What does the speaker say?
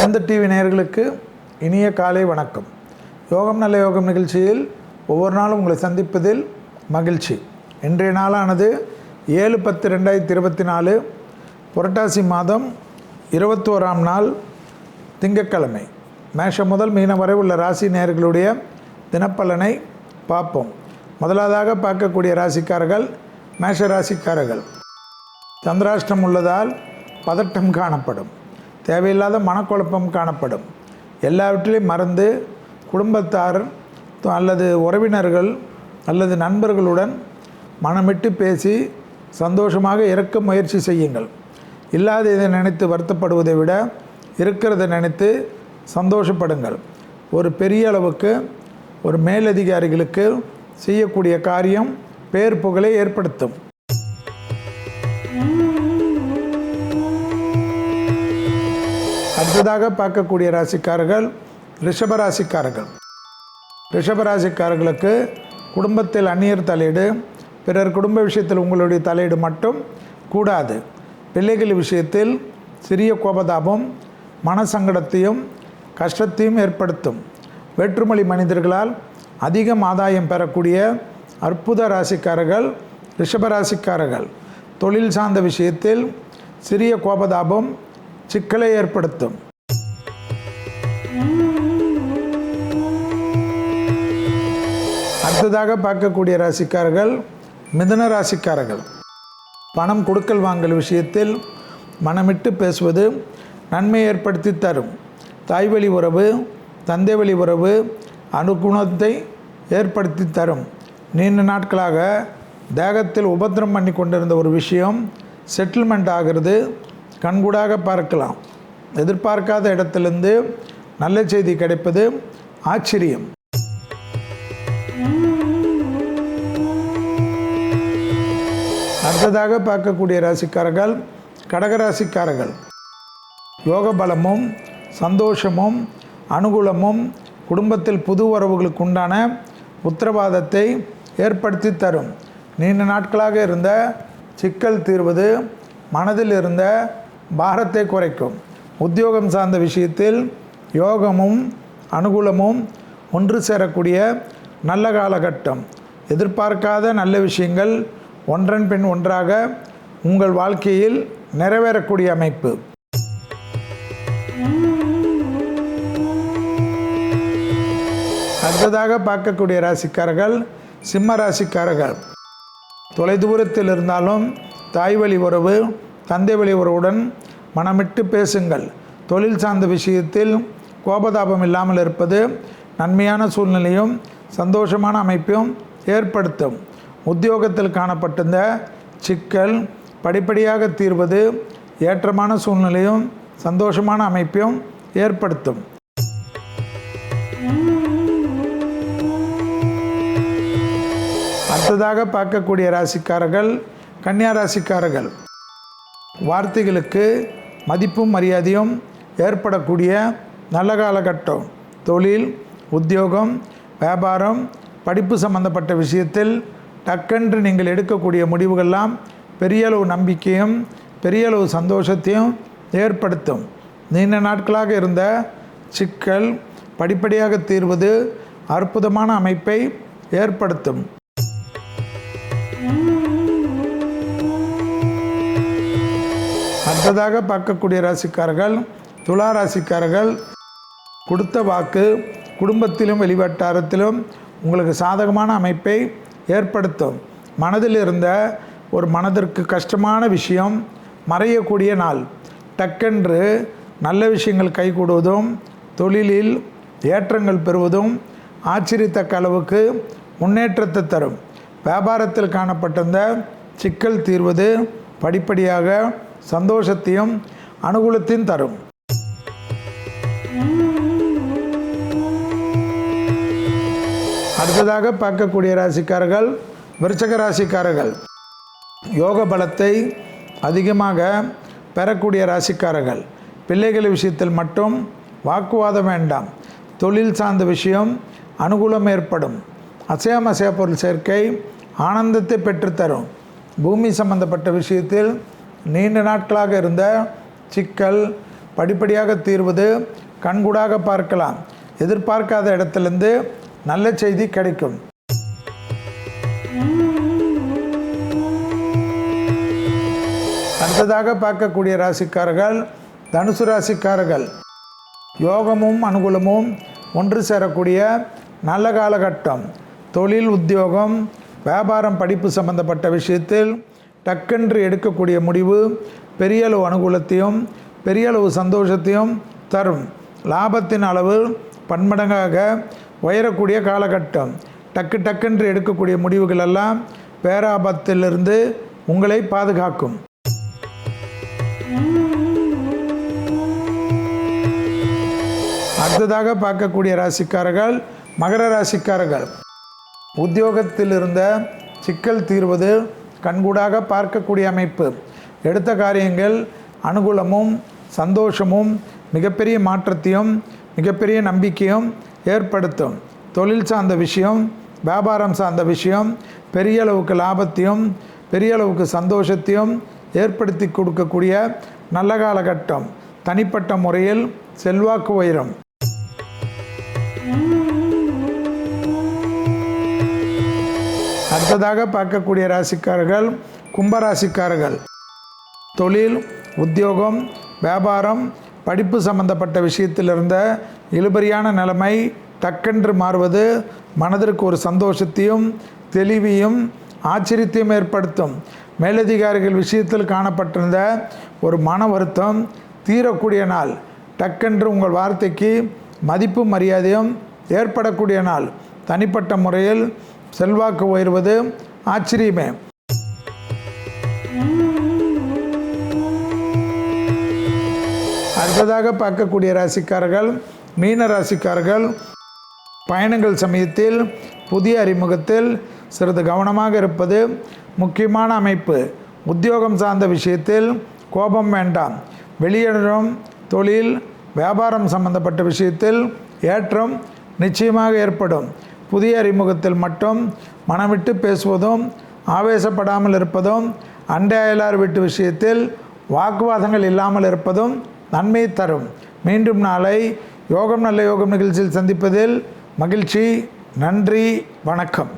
வேந்த TV நேயர்களுக்கு இனிய காலை வணக்கம். யோகம் நல்ல யோகம் நிகழ்ச்சியில் ஒவ்வொரு நாளும் உங்களை சந்திப்பதில் மகிழ்ச்சி. இன்றைய நாளானது ஏழு பத்து ரெண்டாயிரத்தி இருபத்தி நாலு புரட்டாசி மாதம் இருபத்தோராம் நாள் திங்கட்கிழமை. மேஷம் முதல் மீனம் வரை உள்ள ராசி நேயர்களுடைய தினப்பலனை பார்ப்போம். முதலாவதாக பார்க்கக்கூடிய ராசிக்காரர்கள் மேஷ ராசிக்காரர்கள். சந்திராஷ்டம் உள்ளதால் பதட்டம் காணப்படும். தேவையில்லாத மனக்குழப்பம் காணப்படும். எல்லாவற்றிலையும் மறந்து குடும்பத்தார் அல்லது உறவினர்கள் அல்லது நண்பர்களுடன் மனமிட்டு பேசி சந்தோஷமாக இறக்க முயற்சி செய்யுங்கள். இல்லாத இதை நினைத்து வருத்தப்படுவதை விட இருக்கிறத நினைத்து சந்தோஷப்படுங்கள். ஒரு பெரிய அளவுக்கு ஒரு மேலதிகாரிகளுக்கு செய்யக்கூடிய காரியம் பேர் புகழை ஏற்படுத்தும். அடுத்ததாக பார்க்கக்கூடிய ராசிக்காரர்கள் ரிஷபராசிக்காரர்கள் ரிஷபராசிக்காரர்களுக்கு குடும்பத்தில் அந்நியர் தலையீடு பிறர் குடும்ப விஷயத்தில் உங்களுடைய தலையீடு மட்டும் கூடாது. பிள்ளைகள் விஷயத்தில் சிறிய கோபதாபம் மனசங்கடத்தையும் கஷ்டத்தையும் ஏற்படுத்தும். வேற்றுமொழி மனிதர்களால் அதிகம் ஆதாயம் பெறக்கூடிய அற்புத ராசிக்காரர்கள் ரிஷபராசிக்காரர்கள் தொழில் சார்ந்த விஷயத்தில் சிறிய கோபதாபம் சிக்கலை ஏற்படுத்தும். அடுத்ததாக பார்க்கக்கூடிய ராசிக்காரர்கள் மிதன ராசிக்காரர்கள். பணம் கொடுக்கல் வாங்கல் விஷயத்தில் மனமிட்டு பேசுவது நன்மை ஏற்படுத்தி தரும். தாய்வழி உறவு தந்தை வழி உறவு அனுகுணத்தை ஏற்படுத்தி தரும். நீண்ட நாட்களாக தேகத்தில் உபத்திரம் பண்ணி கொண்டிருந்த ஒரு விஷயம் செட்டில்மெண்ட் ஆகிறது. கண்கூடாக பார்க்கலாம். எதிர்பார்க்காத இடத்திலிருந்து நல்ல செய்தி கிடைப்பது ஆச்சரியம். அடுத்ததாக பார்க்கக்கூடிய ராசிக்காரர்கள் கடகராசிக்காரர்கள் யோக பலமும் சந்தோஷமும் அனுகூலமும் குடும்பத்தில் புது உறவுகளுக்கு உண்டான உத்தரவாதத்தை ஏற்படுத்தி தரும். நீண்ட நாட்களாக இருந்த சிக்கல் தீர்வது மனதில் இருந்த பாரத்தை குறைக்கும். உத்தியோகம் சார்ந்த விஷயத்தில் யோகமும் அனுகூலமும் ஒன்று சேரக்கூடிய நல்ல காலகட்டம். எதிர்பார்க்காத நல்ல விஷயங்கள் ஒன்றன் பின் ஒன்றாக உங்கள் வாழ்க்கையில் நிறைவேறக்கூடிய அமைப்பு. அடுத்ததாக பார்க்கக்கூடிய ராசிக்காரர்கள் சிம்ம ராசிக்காரர்கள். தொலைதூரத்தில் இருந்தாலும் தாய் வழி உறவு தந்தை வழி உறவுடன் மனமிட்டு பேசுங்கள். தொழில் சார்ந்த விஷயத்தில் கோபதாபம் இல்லாமல் இருப்பது நன்மையான சூழ்நிலையும் சந்தோஷமான அமைப்பும் ஏற்படுத்தும். உத்தியோகத்தில் காணப்பட்டிருந்த சிக்கல் படிப்படியாக தீர்வது ஏற்றமான சூழ்நிலையும் சந்தோஷமான அமைப்பையும் ஏற்படுத்தும். அடுத்ததாக பார்க்கக்கூடிய ராசிக்காரர்கள் கன்னியா ராசிக்காரர்கள். வார்த்தைகளுக்கு மதிப்பும் மரியாதையும் ஏற்படக்கூடிய நல்ல காலகட்டம். தொழில் உத்தியோகம் வியாபாரம் படிப்பு சம்பந்தப்பட்ட விஷயத்தில் டக்கென்று நீங்கள் எடுக்கக்கூடிய முடிவுகள்லாம் பெரிய அளவு நம்பிக்கையும் பெரிய அளவு சந்தோஷத்தையும் ஏற்படுத்தும். நீண்ட நாட்களாக இருந்த சிக்கல் படிப்படியாக தீர்வது அற்புதமான அமைப்பை ஏற்படுத்தும். அடுத்ததாக பார்க்கக்கூடிய ராசிக்காரர்கள் துலா ராசிக்காரர்கள் கொடுத்த வாக்கு குடும்பத்திலும் வெளிவட்டாரத்திலும் உங்களுக்கு சாதகமான அமைப்பை ஏற்படுத்தும். மனதில் இருந்த ஒரு மனதிற்கு கஷ்டமான விஷயம் மறையக்கூடிய நாள். டக்கென்று நல்ல விஷயங்கள் கைகூடுவதும் தொழிலில் ஏற்றங்கள் பெறுவதும் ஆச்சரியத்தக்க அளவுக்கு முன்னேற்றத்தை தரும். வியாபாரத்தில் காணப்பட்டிருந்த சிக்கல் தீர்வது படிப்படியாக சந்தோஷத்தையும் அனுகூலத்தையும் தரும். அடுத்ததாக பார்க்கக்கூடிய ராசிக்காரர்கள் விருச்சக ராசிக்காரர்கள். யோக பலத்தை அதிகமாக பெறக்கூடிய ராசிக்காரர்கள். பிள்ளைகள் விஷயத்தில் மட்டும் வாக்குவாதம் வேண்டாம். தொழில் சார்ந்த விஷயம் அனுகூலம் ஏற்படும். அசையம் அசையா பொருள் சேர்க்கை ஆனந்தத்தை பெற்றுத்தரும். பூமி சம்பந்தப்பட்ட விஷயத்தில் நீண்ட நாட்களாக இருந்த சிக்கல் படிப்படியாக தீர்வது கண்கூடாக பார்க்கலாம். எதிர்பார்க்காத இடத்திலிருந்து நல்ல செய்தி கிடைக்கும். அடுத்ததாக பார்க்கக்கூடிய ராசிக்காரர்கள் தனுசு ராசிக்காரர்கள். யோகமும் அனுகூலமும் ஒன்று சேரக்கூடிய நல்ல காலகட்டம். தொழில் உத்தியோகம் வியாபாரம் படிப்பு சம்பந்தப்பட்ட விஷயத்தில் டக்கென்று எடுக்கக்கூடிய முடிவு பெரிய அளவு அனுகூலத்தையும் பெரிய அளவு சந்தோஷத்தையும் தரும். லாபத்தின் அளவு பன்மடங்காக உயரக்கூடிய காலகட்டம். டக்கு டக்கென்று எடுக்கக்கூடிய முடிவுகள் எல்லாம் பேராபத்திலிருந்து உங்களை பாதுகாக்கும். அடுத்ததாக பார்க்கக்கூடிய ராசிக்காரர்கள் மகர ராசிக்காரர்கள். உத்தியோகத்தில் இருந்த சிக்கல் தீர்வது கண்கூடாக பார்க்கக்கூடிய அமைப்பு. எடுத்த காரியங்கள் அனுகூலமும் சந்தோஷமும் மிகப்பெரிய மாற்றத்தையும் மிகப்பெரிய நம்பிக்கையும் ஏற்படுத்தும். தொழில் சார்ந்த விஷயம் வியாபாரம் சார்ந்த விஷயம் பெரிய அளவுக்கு லாபத்தையும் பெரிய அளவுக்கு சந்தோஷத்தையும் ஏற்படுத்தி கொடுக்கக்கூடிய நல்ல காலகட்டம். தனிப்பட்ட முறையில் செல்வாக்கு உயரும். அடுத்ததாக பார்க்கக்கூடிய ராசிக்காரர்கள் கும்பராசிக்காரர்கள். தொழில் உத்தியோகம் வியாபாரம் படிப்பு சம்பந்தப்பட்ட விஷயத்தில் இருந்த இழுபறியான நிலைமை டக்கென்று மாறுவது மனதிற்கு ஒரு சந்தோஷத்தையும் தெளிவையும் ஆச்சரியத்தையும் ஏற்படுத்தும். மேலதிகாரிகள் விஷயத்தில் காணப்பட்டிருந்த ஒரு மன வருத்தம் தீரக்கூடிய நாள். டக்கென்று உங்கள் வார்த்தைக்கு மதிப்பு மரியாதையும் ஏற்படக்கூடிய நாள். தனிப்பட்ட முறையில் செல்வாக்கு உயர்வது ஆச்சரியமே. அடுத்ததாக பார்க்கக்கூடிய ராசிக்காரர்கள் மீன ராசிக்காரர்கள் பயணங்கள் சமயத்தில் புதிய அறிமுகத்தில் சிறிது கவனமாக இருப்பது முக்கியமான அமைப்பு. உத்தியோகம் சார்ந்த விஷயத்தில் கோபம் வேண்டாம். வெளியிடம் தொழில் வியாபாரம் சம்பந்தப்பட்ட விஷயத்தில் ஏற்றம் நிச்சயமாக ஏற்படும். புதிய அறிமுகத்தில் மட்டும் மனமிட்டு பேசுவதும் ஆவேசப்படாமல் இருப்பதும் அண்டை அயலார் வீட்டு விஷயத்தில் வாக்குவாதங்கள் இல்லாமல் இருப்பதும் நன்மை தரும். மீண்டும் நாளை யோகம் நல்ல யோகம் நிகழ்ச்சியில் சந்திப்பதில் மகிழ்ச்சி நன்றி வணக்கம்.